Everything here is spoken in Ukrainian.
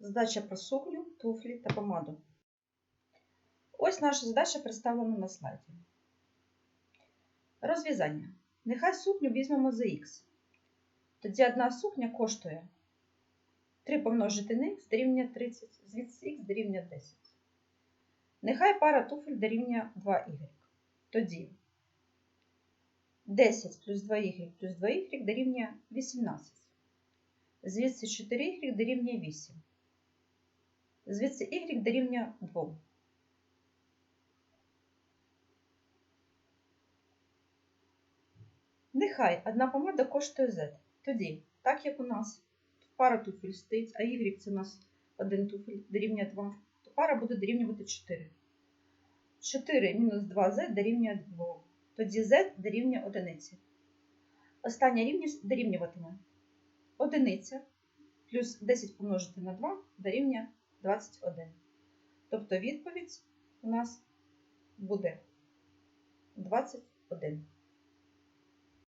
Задача про сукню, туфлі та помаду. Ось наша задача представлена на слайді. Розв'язання. Нехай сукню візьмемо за х. Тоді одна сукня коштує 3 помножити на х дорівнює 30, звідси х дорівнює 10. Нехай пара туфель дорівнює 2y. Тоді 10 плюс 2y плюс 2y дорівнює 18. Звідси 4y дорівнює 8. Звідси y дорівнює 2. Нехай одна помада коштує z. Тоді, так як у нас пара туфель стоїть, а y це у нас один туфель дорівнює 2, то пара буде дорівнювати 4. 4 мінус 2z дорівнює 2. Тоді z дорівнює 1. Остання рівність дорівнюватиме 1 плюс 10 помножити на 2 дорівнює 21. Тобто відповідь у нас буде 21.